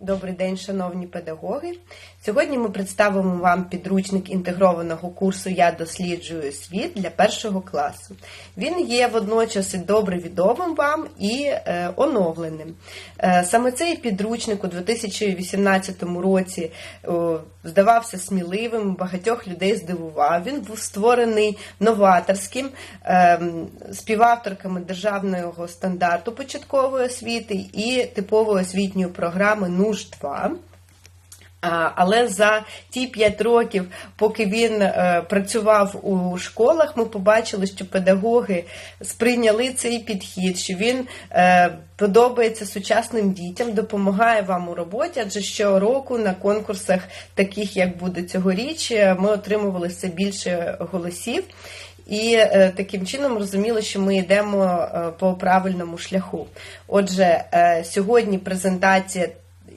Добрий день, шановні педагоги. Сьогодні ми представимо вам підручник інтегрованого курсу Я досліджую світ для першого класу. Він є водночас і добре відомим вам і е, оновленим. Е, саме цей підручник у 2018 році здавався сміливим, багатьох людей здивував. Він був створений новаторським е, співавторками державного стандарту початкової освіти і типової освітньої програми НУШ 2 Але за ті 5 років, поки він е, працював у школах, ми побачили, що педагоги сприйняли цей підхід, що він е, подобається сучасним дітям, допомагає вам у роботі, адже щороку на конкурсах, таких як буде цьогоріч, е, ми отримували все більше голосів. І таким чином розуміли, що ми йдемо по правильному шляху. Отже, сьогодні презентація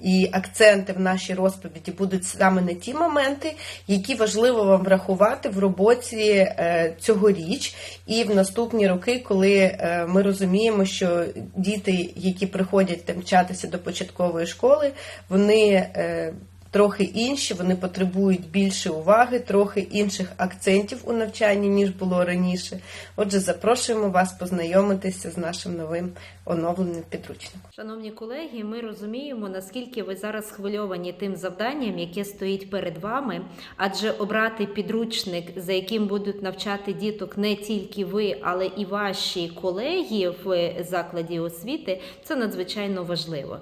і акценти в нашій розповіді будуть саме на ті моменти, які важливо вам врахувати в роботі е, цьогоріч і в наступні роки, коли е, ми розуміємо, що діти, які приходять навчатися до початкової школи, вони е, трохи інші, вони потребують більше уваги, трохи інших акцентів у навчанні, ніж було раніше. Отже, запрошуємо вас познайомитися з нашим новим оновленим підручником. Шановні колеги, ми розуміємо, наскільки ви зараз схвильовані тим завданням, яке стоїть перед вами, адже обрати підручник, за яким будуть навчати діток не тільки ви, але і ваші колеги в закладі освіти, це надзвичайно важливо.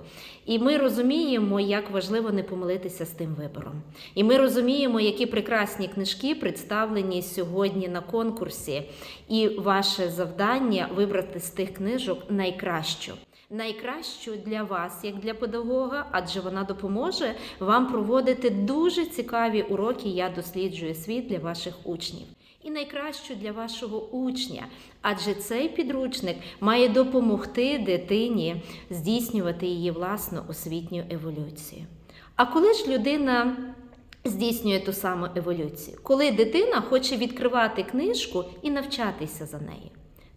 І ми розуміємо, як важливо не помилитися з тим вибором. І ми розуміємо, які прекрасні книжки представлені сьогодні на конкурсі, і ваше завдання вибрати з тих книжок найкращу. Найкращу для вас, як для педагога, адже вона допоможе вам проводити дуже цікаві уроки. Я досліджую світ для ваших учнів. І найкращу для вашого учня, адже цей підручник має допомогти дитині здійснювати її власну освітню еволюцію. А коли ж людина здійснює ту саму еволюцію, коли дитина хоче відкривати книжку і навчатися за нею,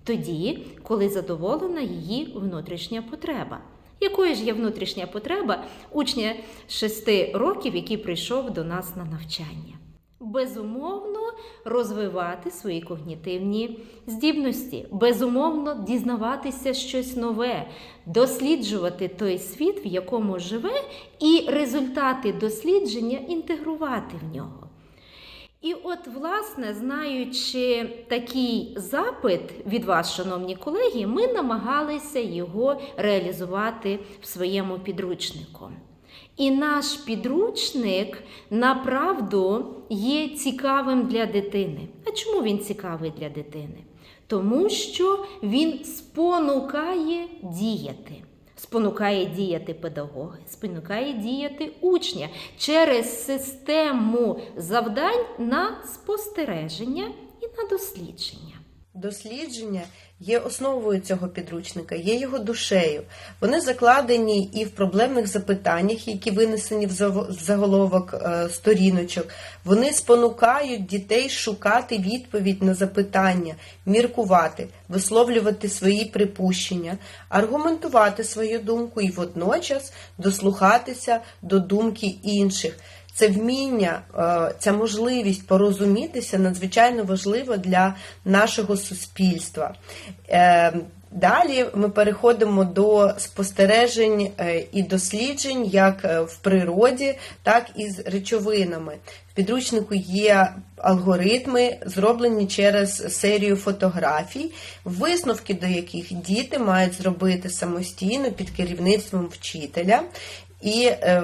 тоді, коли задоволена її внутрішня потреба. Якою ж є внутрішня потреба учня 6 років, який прийшов до нас на навчання? Безумовно, розвивати свої когнітивні здібності, безумовно, дізнаватися щось нове, досліджувати той світ, в якому живе, і результати дослідження інтегрувати в нього. І от, власне, знаючи такий запит від вас, шановні колеги, ми намагалися його реалізувати в своєму підручнику. І наш підручник направду є цікавим для дитини. А чому він цікавий для дитини? Тому що він спонукає діяти. Спонукає діяти педагоги, спонукає діяти учня через систему завдань на спостереження і на дослідження. Дослідження є основою цього підручника, є його душею. Вони закладені і в проблемних запитаннях, які винесені в заголовок е, сторіночок. Вони спонукають дітей шукати відповідь на запитання, міркувати, висловлювати свої припущення, аргументувати свою думку і водночас дослухатися до думки інших. Це вміння, е, ця можливість порозумітися надзвичайно важлива для нашого суспільства. Далі ми переходимо до спостережень е, і досліджень як е, в природі, так і з речовинами. В підручнику є алгоритми, зроблені через серію фотографій, висновки до яких діти мають зробити самостійно під керівництвом вчителя. І е,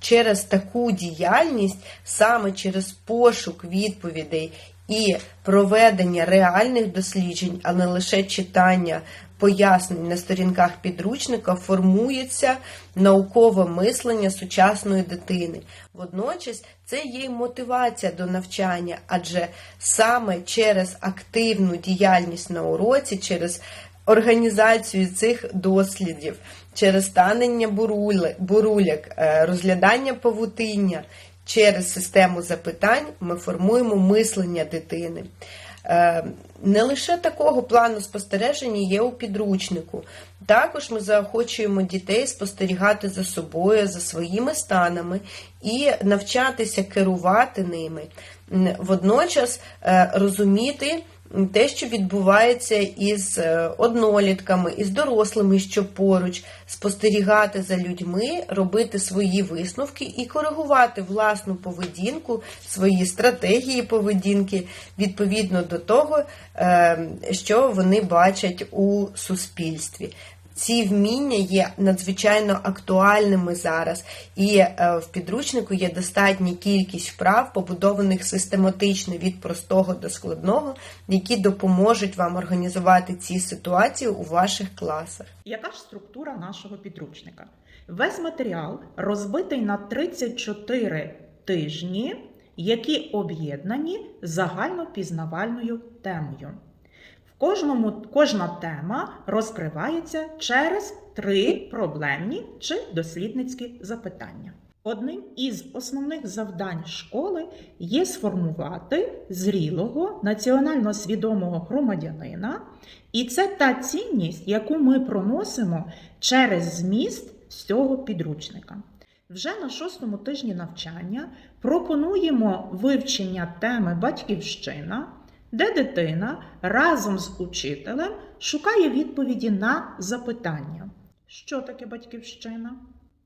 через таку діяльність, саме через пошук відповідей і проведення реальних досліджень, а не лише читання пояснень на сторінках підручника, формується наукове мислення сучасної дитини. Водночас це є мотивація до навчання, адже саме через активну діяльність на уроці, через організацію цих дослідів, через станення буруляк, е, розглядання павутиння, через систему запитань ми формуємо мислення дитини. Е, Не лише такого плану спостереження є у підручнику. Також ми заохочуємо дітей спостерігати за собою, за своїми станами і навчатися керувати ними. Водночас е, розуміти те, що відбувається із е, однолітками, із дорослими, що поруч, спостерігати за людьми, робити свої висновки і коригувати власну поведінку, свої стратегії поведінки відповідно до того, е, що вони бачать у суспільстві. Ці вміння є надзвичайно актуальними зараз, і е, в підручнику є достатня кількість вправ, побудованих систематично від простого до складного, які допоможуть вам організувати ці ситуації у ваших класах. Яка ж структура нашого підручника? Весь матеріал розбитий на 34 тижні, які об'єднані загальнопізнавальною темою. Кожному, кожна тема розкривається через три проблемні чи дослідницькі запитання. Одним із основних завдань школи є сформувати зрілого національно свідомого громадянина, і це та цінність, яку ми проносимо через зміст з цього підручника. Вже на шостому тижні навчання пропонуємо вивчення теми Батьківщина, де дитина разом з учителем шукає відповіді на запитання: що таке батьківщина?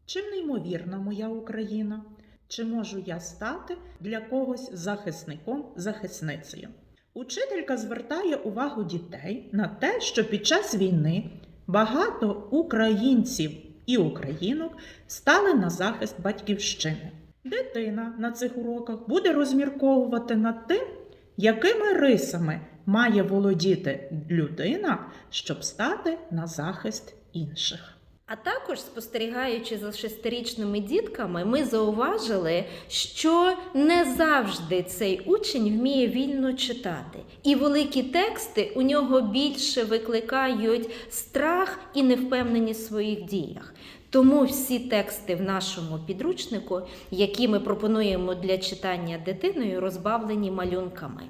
Чи неймовірна моя Україна? Чи можу я стати для когось захисником, захисницею? Учителька звертає увагу дітей на те, що під час війни багато українців і українок стали на захист батьківщини. Дитина на цих уроках буде розмірковувати над тим, якими рисами має володіти людина, щоб стати на захист інших. А також, спостерігаючи за шестирічними дітками, ми зауважили, що не завжди цей учень вміє вільно читати, і великі тексти у нього більше викликають страх і невпевненість в своїх діях. Тому всі тексти в нашому підручнику, які ми пропонуємо для читання дитиною, розбавлені малюнками.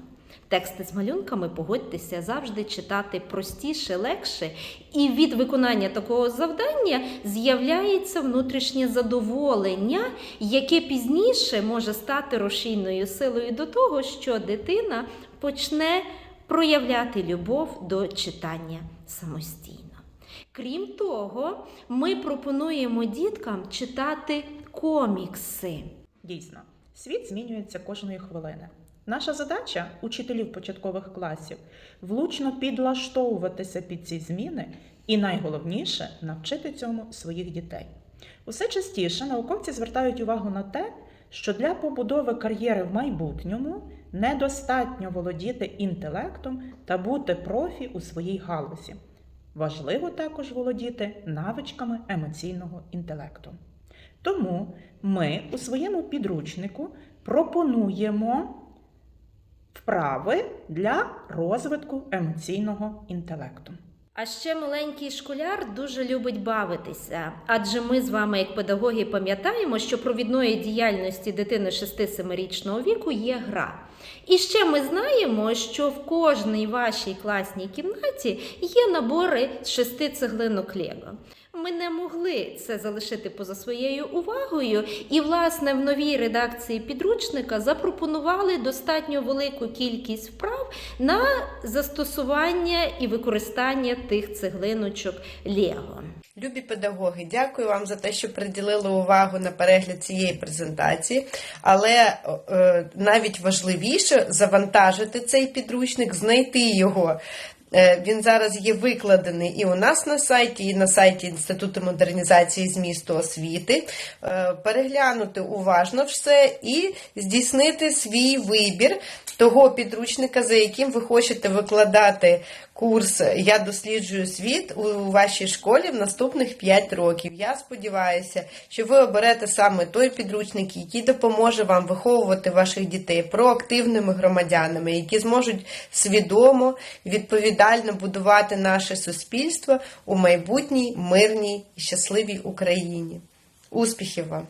Тексти з малюнками, погодьтеся, завжди читати простіше, легше, і від виконання такого завдання з'являється внутрішнє задоволення, яке пізніше може стати рушійною силою до того, що дитина почне проявляти любов до читання самостійно. Крім того, ми пропонуємо діткам читати комікси. Дійсно, світ змінюється кожної хвилини. Наша задача учителів початкових класів влучно підлаштовуватися під ці зміни і найголовніше навчити цьому своїх дітей. Усе частіше науковці звертають увагу на те, що для побудови кар'єри в майбутньому недостатньо володіти інтелектом та бути профі у своїй галузі. Важливо також володіти навичками емоційного інтелекту. Тому ми у своєму підручнику пропонуємо вправи для розвитку емоційного інтелекту. А ще маленький школяр дуже любить бавитися, адже ми з вами, як педагоги, пам'ятаємо, що провідної діяльності дитини 6-7-річного віку є гра. І ще ми знаємо, що в кожній вашій класній кімнаті є набори з шести цеглинок Лего. Ми не могли це залишити поза своєю увагою, і, власне, в новій редакції підручника запропонували достатньо велику кількість вправ на застосування і використання тих цеглиночок Лего. Любі педагоги, дякую вам за те, що приділили увагу на перегляд цієї презентації. Але е, навіть важливіше завантажити цей підручник, знайти його. Е, Він зараз є викладений і у нас на сайті, і на сайті Інституту модернізації змісту освіти. Е, Переглянути уважно все і здійснити свій вибір того підручника, за яким ви хочете викладати курс Я досліджую світ у вашій школі в наступних 5 років. Я сподіваюся, що ви оберете саме той підручник, який допоможе вам виховувати ваших дітей проактивними громадянами, які зможуть свідомо, відповідально будувати наше суспільство у майбутній мирній і щасливій Україні. Успіхів вам!